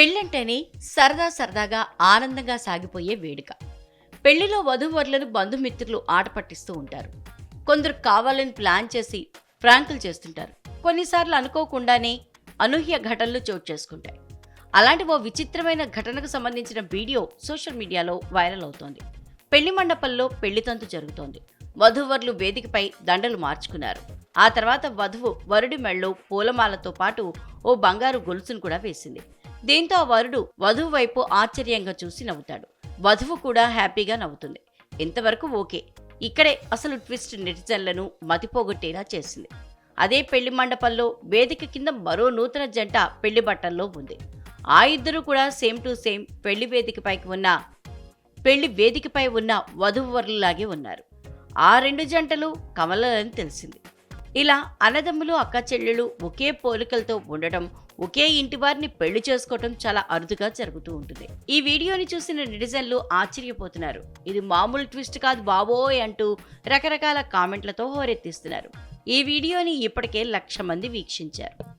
పెళ్ళంటేనే సరదా సరదాగా ఆనందంగా సాగిపోయే వేడుక. పెళ్ళిలో వధూవరులను బంధుమిత్రులు ఆట పట్టిస్తూ ఉంటారు. కొందరు కావాలని ప్లాన్ చేసి ప్రాంకులు చేస్తుంటారు. కొన్నిసార్లు అనుకోకుండానే అనూహ్య ఘటనలు చోటు చేసుకుంటాయి. అలాంటి ఓ విచిత్రమైన ఘటనకు సంబంధించిన వీడియో సోషల్ మీడియాలో వైరల్ అవుతోంది. పెళ్ళి మండపంలో పెళ్ళితంతు జరుగుతోంది. వధూవరులు వేదికపై దండలు మార్చుకున్నారు. ఆ తర్వాత వధువు వరుడి మెళ్ళో పూలమాలతో పాటు ఓ బంగారు గొలుసును కూడా వేసింది. దీంతో ఆ వరుడు వధువు వైపు ఆశ్చర్యంగా చూసి నవ్వుతాడు. వధువు కూడా హ్యాపీగా నవ్వుతుంది. ఇంతవరకు ఓకే. ఇక్కడే అసలు ట్విస్ట్ నెటిజన్లను మతిపోగొట్టేలా చేసింది. అదే పెళ్ళి మండపంలో వేదిక కింద మరో నూతన జంట పెళ్ళి బట్టల్లో ఉంది. ఆ ఇద్దరు కూడా సేమ్ టు సేమ్ పెళ్ళి వేదికపైకి ఉన్న పెళ్ళి వేదికపై ఉన్న వధువరులాగే ఉన్నారు. ఆ రెండు జంటలు కమలని తెలిసింది. ఇలా అన్నదమ్ములు అక్క చెల్లెలు ఒకే పోలికలతో ఉండటం ఒకే ఇంటి వారిని పెళ్ళి చేసుకోవటం చాలా అరుదుగా జరుగుతూ ఉంటుంది. ఈ వీడియోని చూసిన నెటిజన్లు ఆశ్చర్యపోతున్నారు. ఇది మామూలు ట్విస్ట్ కాదు బాబోయ్ అంటూ రకరకాల కామెంట్లతో హోరెత్తిస్తున్నారు. ఈ వీడియోని ఇప్పటికే లక్ష మంది వీక్షించారు.